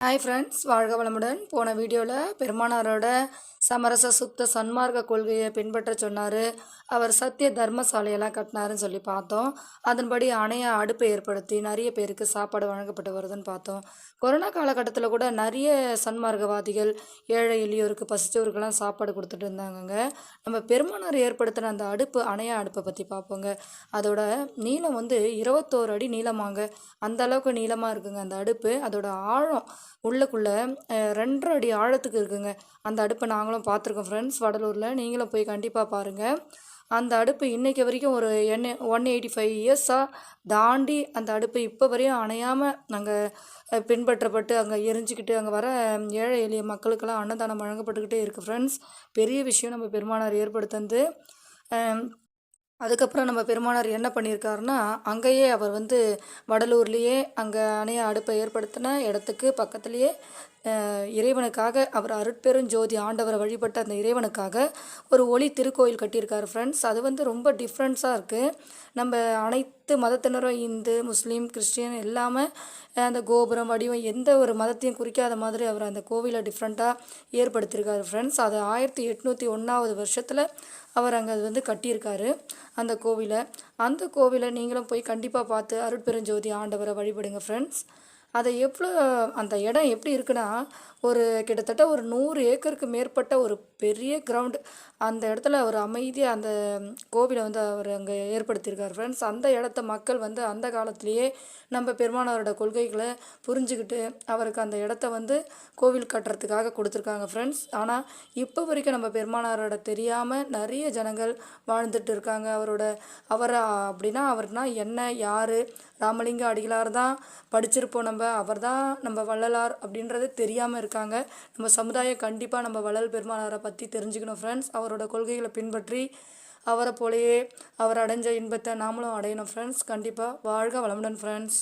Hi friends வாழ்க வளமுடன். போன வீடியோவில் பெருமானாரோட சமரச சுத்த சன்மார்க்க கொள்கையை பின்பற்ற சொன்னார். அவர் சத்திய தர்மசாலையெல்லாம் கட்டினாருன்னு சொல்லி பார்த்தோம். அதன்படி அணைய அடுப்பை ஏற்படுத்தி நிறைய பேருக்கு சாப்பாடு வழங்கப்பட்டு வருதுன்னு பார்த்தோம். கொரோனா காலகட்டத்தில் கூட நிறைய சன்மார்க்கவாதிகள் ஏழை எளியோருக்கு பசிச்சோருக்கெல்லாம் சாப்பாடு கொடுத்துட்டு இருந்தாங்கங்க. நம்ம பெருமானார் ஏற்படுத்தின அந்த அடுப்பு அணைய அடுப்பை பற்றி பார்ப்போங்க. அதோட நீளம் வந்து இருபத்தோரு அடி நீளமாங்க. அந்த அளவுக்கு நீளமாக இருக்குங்க அந்த அடுப்பு. அதோட ஆழம் உள்ளுக்குள்ளே ரெண்டரை அடி ஆழத்துக்கு இருக்குங்க. அந்த அடுப்பை நாங்களும் பார்த்துருக்கோம் ஃப்ரெண்ட்ஸ் வடலூரில். நீங்களும் போய் கண்டிப்பாக பாருங்கள் அந்த அடுப்பு இன்றைக்கி வரைக்கும் ஒரு எண்ணெ ஒன் எயிட்டி ஃபைவ் இயர்ஸாக தாண்டி அந்த அடுப்பு இப்போ வரையும் அணையாமல் நாங்கள் பின்பற்றப்பட்டு அங்கே எரிஞ்சிக்கிட்டு அங்கே வர ஏழை எளிய மக்களுக்கெல்லாம் அன்னதானம் வழங்கப்பட்டுக்கிட்டே இருக்குது ஃப்ரெண்ட்ஸ் பெரிய விஷயம் நம்ம பெருமானார் ஏற்படுத்தந்து அதுக்கப்புறம் நம்ம பெருமானார் என்ன பண்ணியிருக்காருன்னா அங்கேயே அவர் வந்து வடலூர்லேயே அங்கே அணைய அடுப்பை ஏற்படுத்தின இடத்துக்கு பக்கத்துலேயே இறைவனுக்காக அவர் அருட்பெருஞ்சோதி ஆண்டவரை வழிபட்ட அந்த இறைவனுக்காக ஒரு ஒளி திருக்கோயில் கட்டியிருக்காரு ஃப்ரெண்ட்ஸ் அது வந்து ரொம்ப டிஃப்ரெண்ட்ஸாக இருக்குது நம்ம அனைத்து அனைத்து மதத்தினரும் இந்து முஸ்லீம் கிறிஸ்டியன் எல்லாமே அந்த கோபுரம் வடிவம் எந்த ஒரு மதத்தையும் குறிக்காத மாதிரி அவர் அந்த கோவிலை டிஃப்ரெண்ட்டாக ஏற்படுத்தியிருக்காரு. ஃப்ரெண்ட்ஸ் அது ஆயிரத்தி எட்நூற்றி ஒன்றாவது வருஷத்தில் அவர் அங்கே அது வந்து கட்டியிருக்காரு அந்த கோவிலை. அந்த கோவிலை நீங்களும் போய் கண்டிப்பாக பார்த்து அருட்பெருஞ்சோதி ஆண்டவரை வழிபடுங்க ஃப்ரெண்ட்ஸ் அதை எவ்வளோ அந்த இடம் எப்படி இருக்குன்னா ஒரு கிட்டத்தட்ட ஒரு நூறு ஏக்கருக்கு மேற்பட்ட ஒரு பெரிய கிரவுண்டு அந்த இடத்துல ஒரு அமைதியாக அந்த கோவிலை வந்து அவர் அங்கே ஏற்படுத்தியிருக்கார். ஃப்ரெண்ட்ஸ் அந்த இடத்த மக்கள் வந்து அந்த காலத்திலேயே நம்ம பெருமானாரோட கொள்கைகளை புரிஞ்சுக்கிட்டு அவருக்கு அந்த இடத்த வந்து கோவில் கட்டுறதுக்காக கொடுத்துருக்காங்க. ஃப்ரெண்ட்ஸ் ஆனால் இப்போ வரைக்கும் நம்ம பெருமானாரோட தெரியாமல் நிறைய ஜனங்கள் வாழ்ந்துட்டு இருக்காங்க. அவரோட அவரை அப்படின்னா அவர்னா என்ன யார்? ராமலிங்க அடிகளார் தான் படிச்சிருப்போம் நம்ம நம்ம அவர் தான் நம்ம வள்ளலார் அப்படின்றது தெரியாமல் இருக்காங்க. நம்ம சமுதாயம் கண்டிப்பாக நம்ம வள்ளல் பெருமானாரை பற்றி தெரிஞ்சுக்கணும் ஃப்ரெண்ட்ஸ் அவரோட கொள்கைகளை பின்பற்றி அவரை போலயே அவர் அடைஞ்ச இன்பத்தை நாமளும் அடையணும் ஃப்ரெண்ட்ஸ் கண்டிப்பாக வாழ்க வளமுடன் ஃப்ரெண்ட்ஸ்